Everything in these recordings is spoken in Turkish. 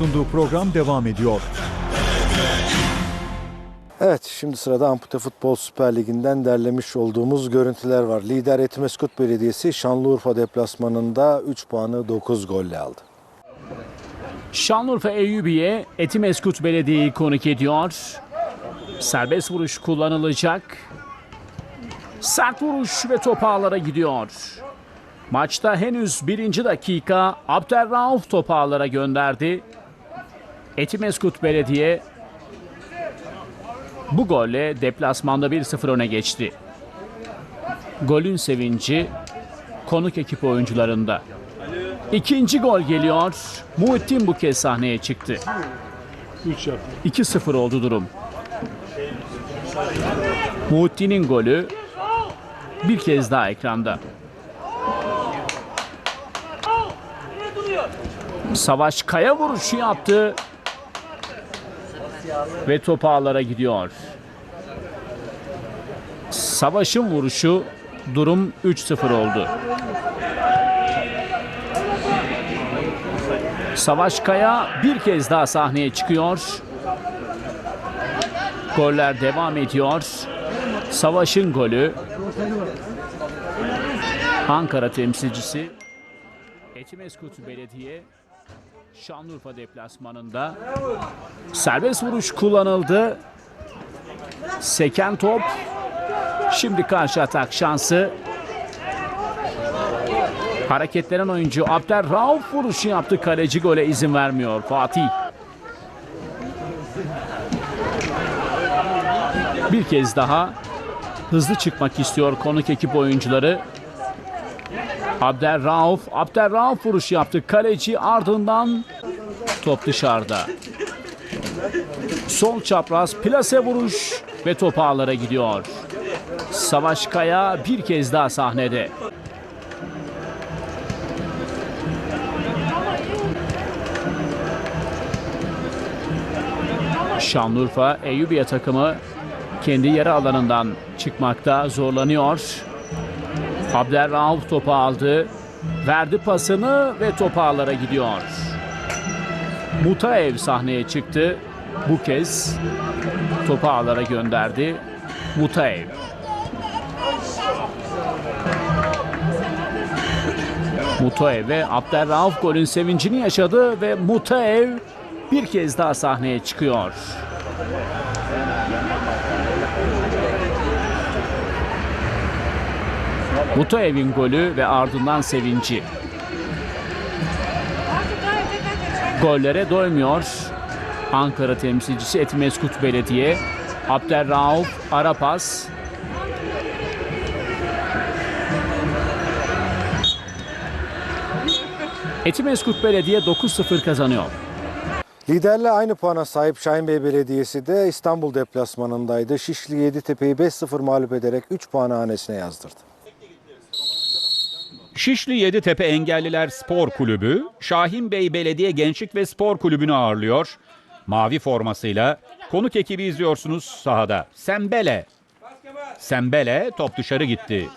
sunduğu program devam ediyor. Evet şimdi sırada Ampute Futbol Süper Ligi'nden derlemiş olduğumuz görüntüler var. Lider Etimeskut Belediyesi Şanlıurfa deplasmanında 3 puanı 9 golle aldı. Şanlıurfa Eyyubiye Etimeskut Belediye'yi konuk ediyor. Serbest vuruş kullanılacak. Sert vuruş ve top ağlara gidiyor. Maçta henüz birinci dakika Abderrauf topu ağlara gönderdi. Etimeskut Belediye bu golle deplasmanda 1-0 öne geçti. Golün sevinci konuk ekip oyuncularında. İkinci gol geliyor. Muhittin bu kez sahneye çıktı. 2-0 oldu durum. Muhittin'in golü bir kez daha ekranda. Savaş Kaya vuruşu yaptı. Ve top ağlara gidiyor. Savaş'ın vuruşu durum 3-0 oldu. Savaş Kaya bir kez daha sahneye çıkıyor. Goller devam ediyor. Savaş'ın golü. Ankara temsilcisi Etimeskut Belediye Şanlıurfa deplasmanında serbest vuruş kullanıldı. Seken top. Şimdi karşı atak şansı. Hareketlenen oyuncu Abderrauf vuruşu yaptı. Kaleci gole izin vermiyor Fatih. Bir kez daha hızlı çıkmak istiyor konuk ekip oyuncuları. Abderrauf, Abderrauf vuruş yaptı. Kaleci ardından top dışarıda. Sol çapraz plase vuruş ve top ağlara gidiyor. Savaş Kaya bir kez daha sahnede. Şanlıurfa Eyyubiye takımı kendi yarı alanından çıkmakta zorlanıyor. Abderrauf topu aldı. Verdi pasını ve top ağlara gidiyor. Mutaev sahneye çıktı. Bu kez topu ağlara gönderdi. Mutaev. Mutaev ve Abderrauf golün sevincini yaşadı ve Mutaev bir kez daha sahneye çıkıyor. Mutaev'in golü ve ardından sevinci. Gollere doymuyor. Ankara temsilcisi Etimeskut Belediye. Abderrauf Arapas. Etimeskut Belediye 9-0 kazanıyor. Liderle aynı puana sahip Şahinbey Belediyesi de İstanbul deplasmanındaydı. Şişli Yeditepe'yi 5-0 mağlup ederek 3 puanı hanesine yazdırdı. Şişli Yeditepe Engelliler Spor Kulübü, Şahin Bey Belediye Gençlik ve Spor Kulübü'nü ağırlıyor. Mavi formasıyla konuk ekibi izliyorsunuz sahada. Sembele. Sembele top dışarı gitti.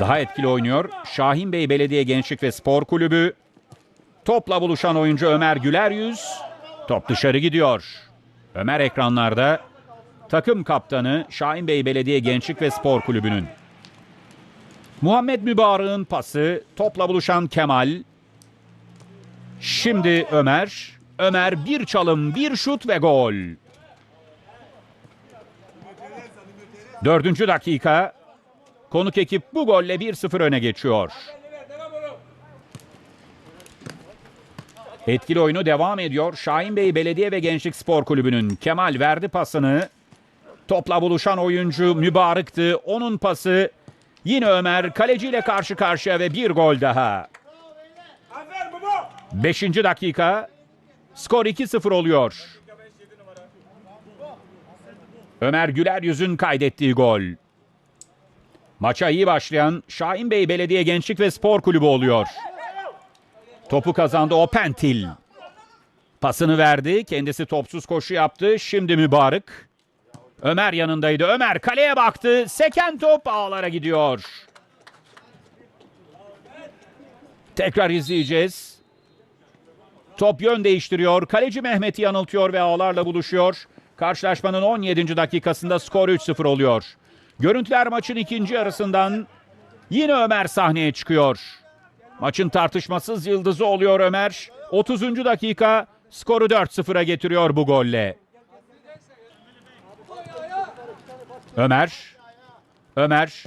Daha etkili oynuyor. Şahin Bey Belediye Gençlik ve Spor Kulübü. Topla buluşan oyuncu Ömer Güler Yüz. Top dışarı gidiyor. Ömer ekranlarda. Takım kaptanı Şahin Bey Belediye Gençlik ve Spor Kulübü'nün. Muhammed Mübarek'in pası. Topla buluşan Kemal. Şimdi Ömer. Ömer bir çalım, bir şut ve gol. Dördüncü dakika. Konuk ekip bu golle 1-0 öne geçiyor. Etkili oyunu devam ediyor. Şahin Bey Belediye ve Gençlik Spor Kulübü'nün Kemal verdi pasını. Topla buluşan oyuncu Mübarek'ti. Onun pası yine Ömer kaleciyle karşı karşıya ve bir gol daha. Beşinci dakika. Skor 2-0 oluyor. Ömer Güler yüzün kaydettiği gol. Maça iyi başlayan Şahin Bey Belediye Gençlik ve Spor Kulübü oluyor. Topu kazandı Opentil. Pasını verdi. Kendisi topsuz koşu yaptı. Şimdi Mübarek. Ömer yanındaydı. Ömer kaleye baktı. Seken top ağlara gidiyor. Tekrar izleyeceğiz. Top yön değiştiriyor. Kaleci Mehmet'i yanıltıyor ve ağlarla buluşuyor. Karşılaşmanın 17. dakikasında skor 3-0 oluyor. Görüntüler maçın ikinci yarısından yine Ömer sahneye çıkıyor. Maçın tartışmasız yıldızı oluyor Ömer. 30. dakika skoru 4-0'a getiriyor bu golle. Ömer. Ömer.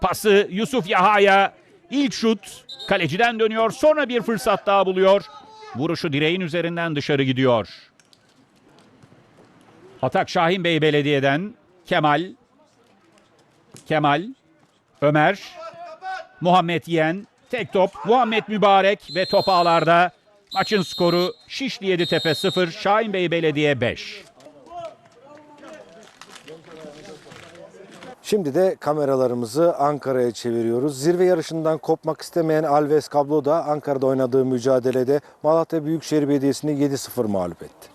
Pası Yusuf Yaha'ya. İlk şut kaleciden dönüyor. Sonra bir fırsat daha buluyor. Vuruşu direğin üzerinden dışarı gidiyor. Atak Şahin Bey Belediye'den Kemal. Kemal. Ömer. Muhammed Yen. Tek top Muhammed Mübarek ve top ağlarda. Maçın skoru Şişli Yeditepe 0, Şahin Bey Belediye 5. Şimdi de kameralarımızı Ankara'ya çeviriyoruz. Zirve yarışından kopmak istemeyen Alves Kablo da Ankara'da oynadığı mücadelede Malatya Büyükşehir Belediyesi'ni 7-0 mağlup etti.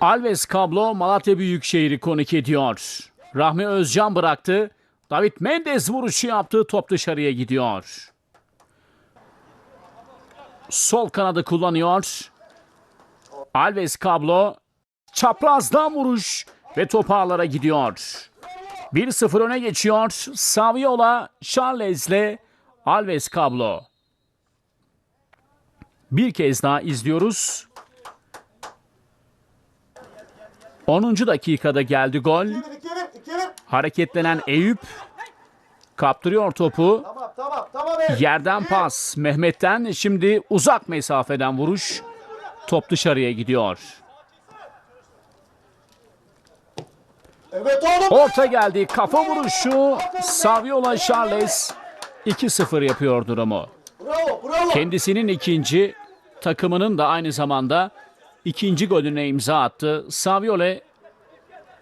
Alves Kablo Malatya Büyükşehir'i konuk ediyor. Rahmi Özcan bıraktı. David Mendes vuruşu yaptı. Top dışarıya gidiyor. Sol kanadı kullanıyor. Alves Kablo çaprazdan vuruş ve top ağlara gidiyor. 1-0 öne geçiyor. Saviola Charles'le Alves Kablo. Bir kez daha izliyoruz. 10. dakikada geldi gol. Hareketlenen Eyüp kaptırıyor topu. Yerden pas Mehmet'ten şimdi uzak mesafeden vuruş. Top dışarıya gidiyor. Evet oğlum. Orta geldi kafa vuruşu. Saviola Charles 2-0 yapıyor durumu. Bravo bravo. Kendisinin ikinci takımının da aynı zamanda ikinci golüne imza attı. Saviole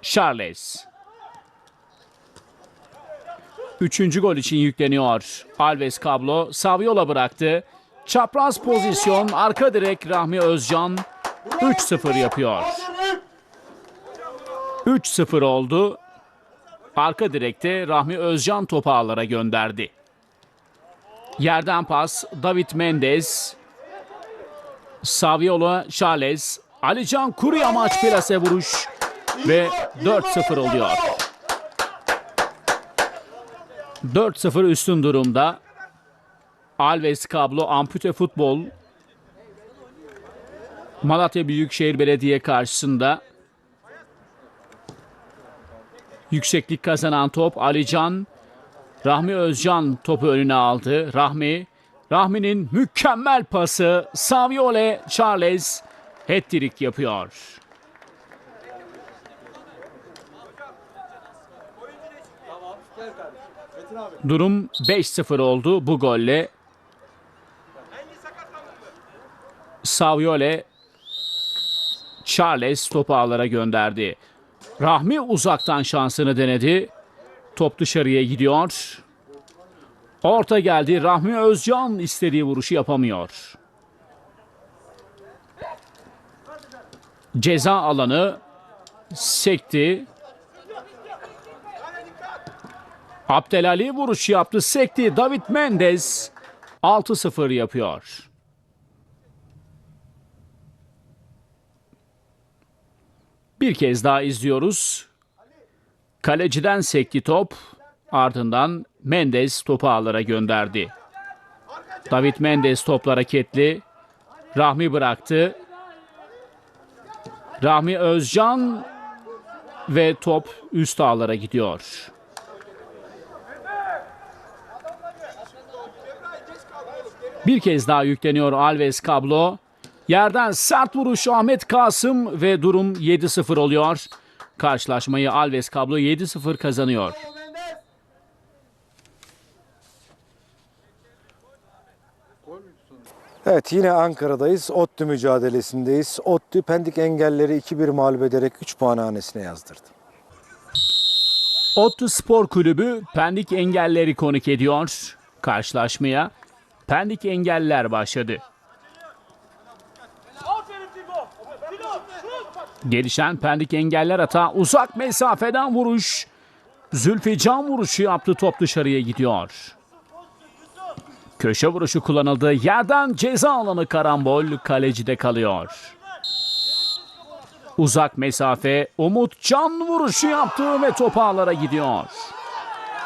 Charles. Üçüncü gol için yükleniyor. Alves Kablo Saviola bıraktı. Çapraz pozisyon arka direk Rahmi Özcan 3-0 yapıyor. 3-0 oldu. Arka direkte Rahmi Özcan topu ağlara gönderdi. Yerden pas David Mendes. Saviola Charles. Alican Kuru amaç plase vuruş ve 4-0 oluyor. 4-0 üstün durumda. Alves Kablo Ampute Futbol Malatya Büyükşehir Belediye karşısında yükseklik kazanan top Alican Rahmi Özcan topu önüne aldı. Rahmi, Rahmi'nin mükemmel pası Saviole Charles hat-trick yapıyor. Durum 5-0 oldu bu golle. Saviole Charles topu ağlara gönderdi. Rahmi uzaktan şansını denedi. Top dışarıya gidiyor. Orta geldi. Rahmi Özcan istediği vuruşu yapamıyor. Ceza alanı sekti. Abdelali vuruş yaptı. Sekti. David Mendes 6-0 yapıyor. Bir kez daha izliyoruz. Kaleciden sekti top. Ardından Mendes topu ağlara gönderdi. David Mendes topla hareketli. Rahmi bıraktı. Rahmi Özcan ve top üst ağlara gidiyor. Bir kez daha yükleniyor Alves kablo. Yerden sert vuruş Ahmet Kasım ve durum 7-0 oluyor. Karşılaşmayı Alves kablo 7-0 kazanıyor. Evet yine Ankara'dayız. ODTÜ mücadelesindeyiz. ODTÜ Pendik engelleri 2-1 mağlup ederek 3 puan hanesine yazdırdı. ODTÜ Spor Kulübü Pendik Engelleri konuk ediyor. Karşılaşmaya Pendik Engelliler başladı. Gelişen Pendik Engeller hata uzak mesafeden vuruş. Zülfü Can vuruşu yaptı top dışarıya gidiyor. Köşe vuruşu kullanıldı. Yerden ceza alanı karambol kalecide kalıyor. Uzak mesafe Umut Can vuruşu yaptı ve top ağlara gidiyor.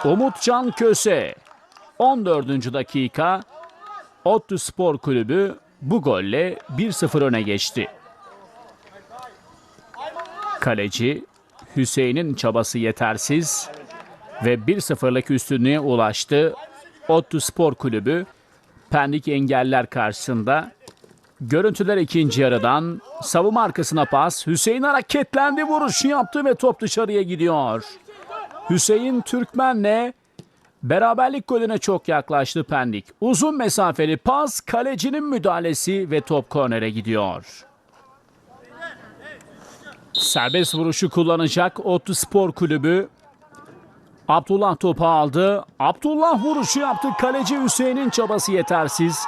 Umut Can Köse 14. dakika Ottu Spor Kulübü bu golle 1-0 öne geçti. Kaleci Hüseyin'in çabası yetersiz ve 1-0'lık üstünlüğe ulaştı. Ottu Spor Kulübü Pendik engeller karşısında Görüntüler ikinci yarıdan savunma arkasına pas. Hüseyin hareketlendi vuruşu yaptı ve top dışarıya gidiyor. Hüseyin Türkmen'le beraberlik golüne çok yaklaştı Pendik. Uzun mesafeli pas kalecinin müdahalesi ve top kornere gidiyor. Serbest vuruşu kullanacak Ottu Spor Kulübü. Abdullah topu aldı. Abdullah vuruşu yaptı. Kaleci Hüseyin'in çabası yetersiz.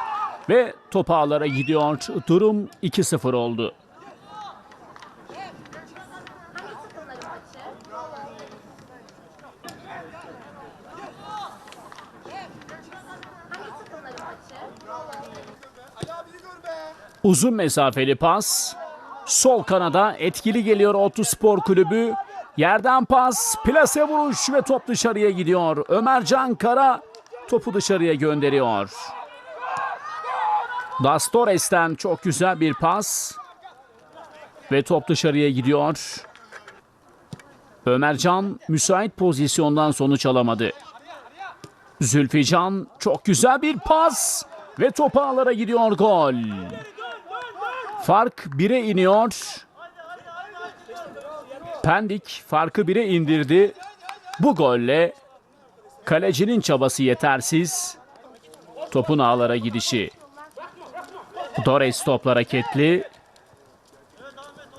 Ve top ağlara gidiyor. Durum 2-0 oldu. Uzun mesafeli pas. Sol kanada etkili geliyor Ottu Spor Kulübü. Yerden pas, plase vuruş ve top dışarıya gidiyor. Ömercan Kara topu dışarıya gönderiyor. Das Torres'ten çok güzel bir pas. Ve top dışarıya gidiyor. Ömercan müsait pozisyondan sonuç alamadı. Zülfican çok güzel bir pas. Ve top ağlara gidiyor gol. Fark 1'e iniyor. Pendik farkı 1'e indirdi. Bu golle kalecinin çabası yetersiz. Topun ağlara gidişi. Dores topla hareketli.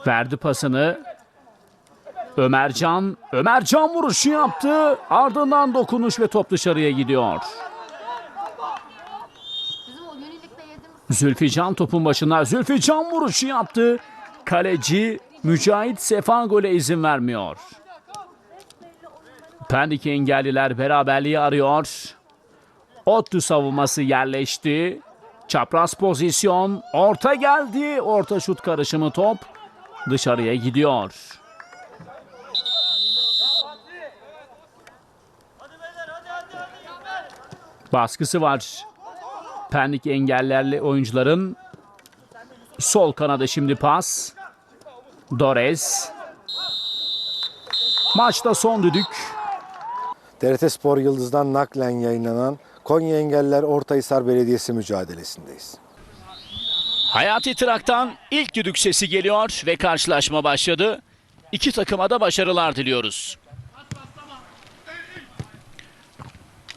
Verdi pasını. Ömercan, Ömercan vuruşu yaptı. Ardından dokunuş ve top dışarıya gidiyor. Zülfican topun başında. Zülfican vuruşu yaptı. Kaleci Mücahit Sefa gole izin vermiyor. Pendik engelliler beraberliği arıyor. Ottu savunması yerleşti. Çapraz pozisyon. Orta geldi. Orta şut karışımı top. Dışarıya gidiyor. Baskısı var. Pendik engellerli oyuncuların sol kanada şimdi pas. Dores. Maçta son düdük. TRT Spor Yıldız'dan naklen yayınlanan Konya Engeller Ortahisar Belediyesi mücadelesindeyiz. Hayati Trak'tan ilk düdük sesi geliyor ve karşılaşma başladı. İki takıma da başarılar diliyoruz.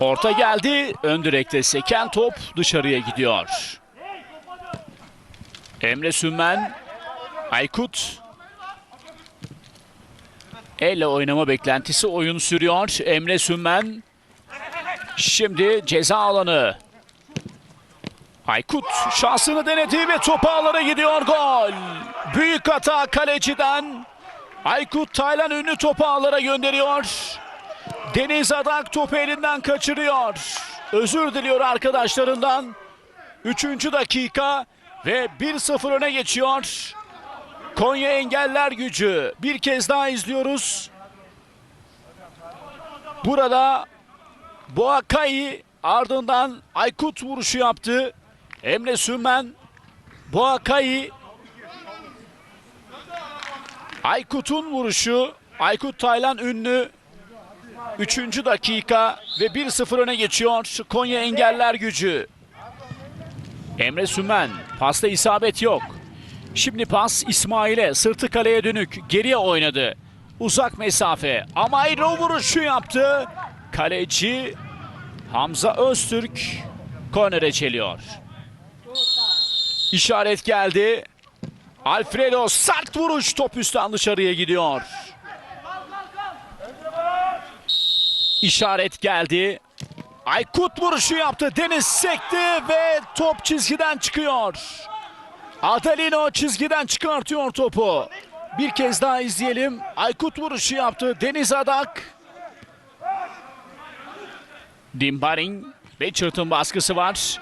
Orta geldi. Ön direkte seken top dışarıya gidiyor. Emre Sümmen, Aykut. Elle oynama beklentisi oyun sürüyor. Emre Sümmen. Şimdi ceza alanı. Aykut şansını denedi ve top ağlara gidiyor gol. Büyük hata kaleciden. Aykut Taylan ünlü topu ağlara gönderiyor. Deniz Adak topu elinden kaçırıyor. Özür diliyor arkadaşlarından. Üçüncü dakika ve 1-0 öne geçiyor. Konya Engeller Gücü bir kez daha izliyoruz. Burada Boakai ardından Aykut vuruşu yaptı. Emre Sümmen, Boakai, Aykut'un vuruşu. Aykut Taylan ünlü. Üçüncü dakika ve 1-0 öne geçiyor Konya Engeller Gücü. Emre Sümen, pasta isabet yok. Şimdi pas İsmail'e, sırtı kaleye dönük, geriye oynadı. Uzak mesafe, Amayro vuruşu yaptı. Kaleci Hamza Öztürk kornere çeliyor. İşaret geldi. Alfredo sert vuruş top üstten dışarıya gidiyor. İşaret geldi. Aykut vuruşu yaptı. Deniz sekti ve top çizgiden çıkıyor. Adelino çizgiden çıkartıyor topu. Bir kez daha izleyelim. Aykut vuruşu yaptı. Deniz Adak. Dimbaring Richard'ın baskısı var.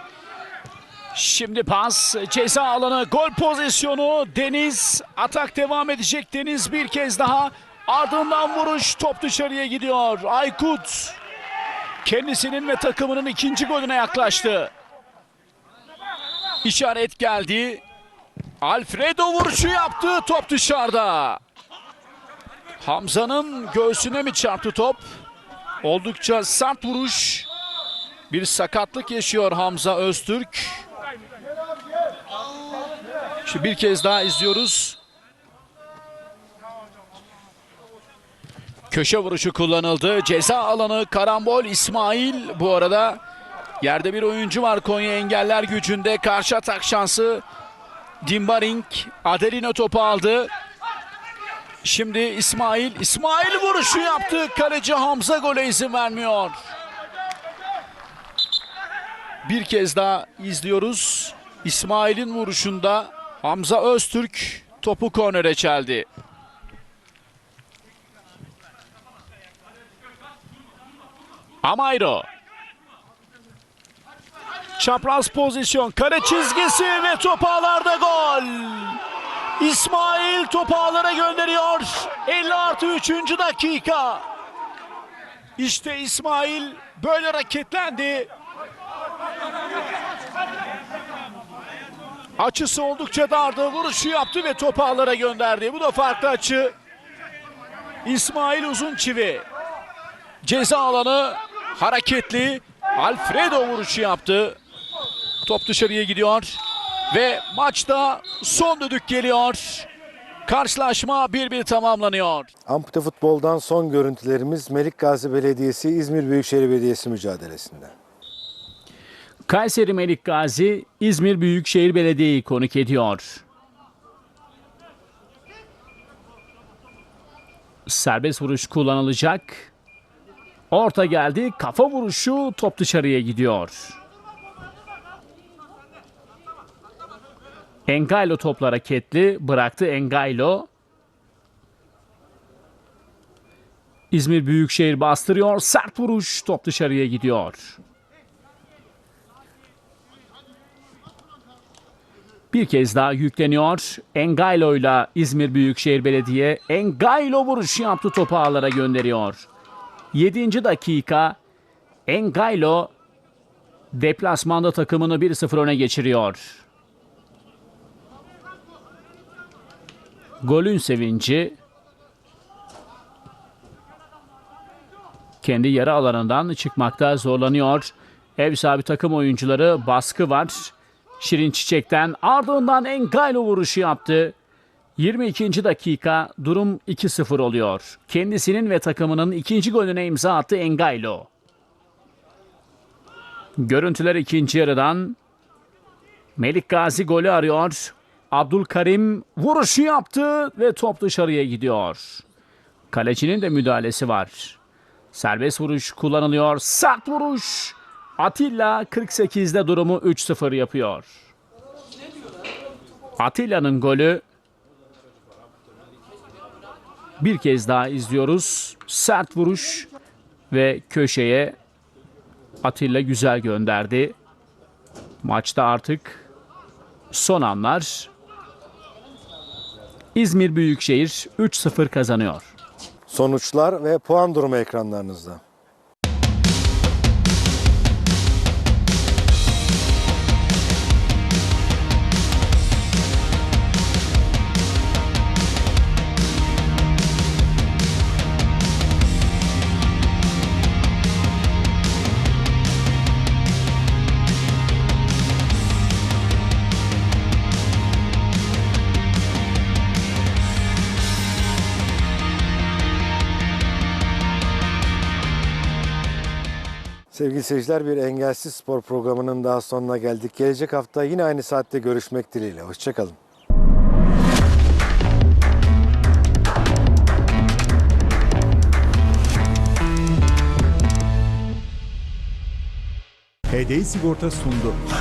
Şimdi pas ceza alanı gol pozisyonu Deniz atak devam edecek Deniz bir kez daha ardından vuruş top dışarıya gidiyor Aykut kendisinin ve takımının ikinci golüne yaklaştı. İşaret geldi. Alfredo vuruşu yaptı top dışarıda. Hamza'nın göğsüne mi çarptı top? Oldukça sert vuruş. Bir sakatlık yaşıyor Hamza Öztürk. Şimdi bir kez daha izliyoruz. Köşe vuruşu kullanıldı. Ceza alanı karambol İsmail bu arada yerde bir oyuncu var Konya engeller gücünde karşı atak şansı Dimbaring Adelino topu aldı. Şimdi İsmail İsmail vuruşu yaptı. Kaleci Hamza gole izin vermiyor. Bir kez daha izliyoruz. İsmail'in vuruşunda Hamza Öztürk topu kornere çeldi. Amayro. Çapraz pozisyon, kare çizgisi ve top ağlarda gol. İsmail topu ağlara gönderiyor. 50 artı 3. dakika. İşte İsmail böyle hareketlendi. Açısı oldukça dardı. Vuruşu yaptı ve topu ağlara gönderdi. Bu da farklı açı. İsmail uzun çivi. Ceza alanı hareketli. Alfredo vuruşu yaptı. Top dışarıya gidiyor. Ve maçta son düdük geliyor. Karşılaşma 1-1 tamamlanıyor. Ampute futboldan son görüntülerimiz Melik Gazi Belediyesi İzmir Büyükşehir Belediyesi mücadelesinde. Kayseri Melik Gazi İzmir Büyükşehir Belediye'yi konuk ediyor. Serbest vuruş kullanılacak. Orta geldi. Kafa vuruşu top dışarıya gidiyor. Engaylo topla hareketli. Bıraktı Engaylo. İzmir Büyükşehir bastırıyor. Sert vuruş top dışarıya gidiyor. Bir kez daha yükleniyor. Engaylo ile İzmir Büyükşehir Belediye Engaylo vuruşu yaptı topu ağlara gönderiyor. 7. dakika Engaylo deplasmanda takımını 1-0 öne geçiriyor. Golün sevinci kendi yarı alanından çıkmakta zorlanıyor. Ev sahibi takım oyuncuları baskı var. Şirin Çiçek'ten ardından Engaylo vuruşu yaptı. 22. dakika durum 2-0 oluyor. Kendisinin ve takımının ikinci golüne imza attı Engaylo. Görüntüler ikinci yarıdan. Melik Gazi golü arıyor. Abdülkarim vuruşu yaptı ve top dışarıya gidiyor. Kalecinin de müdahalesi var. Serbest vuruş kullanılıyor. Sert vuruş. Atilla 48'de durumu 3-0 yapıyor. Atilla'nın golü bir kez daha izliyoruz. Sert vuruş ve köşeye Atilla güzel gönderdi. Maçta artık son anlar. İzmir Büyükşehir 3-0 kazanıyor. Sonuçlar ve puan durumu ekranlarınızda. Sevgili seyirciler bir engelsiz spor programının daha sonuna geldik. Gelecek hafta yine aynı saatte görüşmek dileğiyle. Hoşçakalın. HDI Sigorta sundu.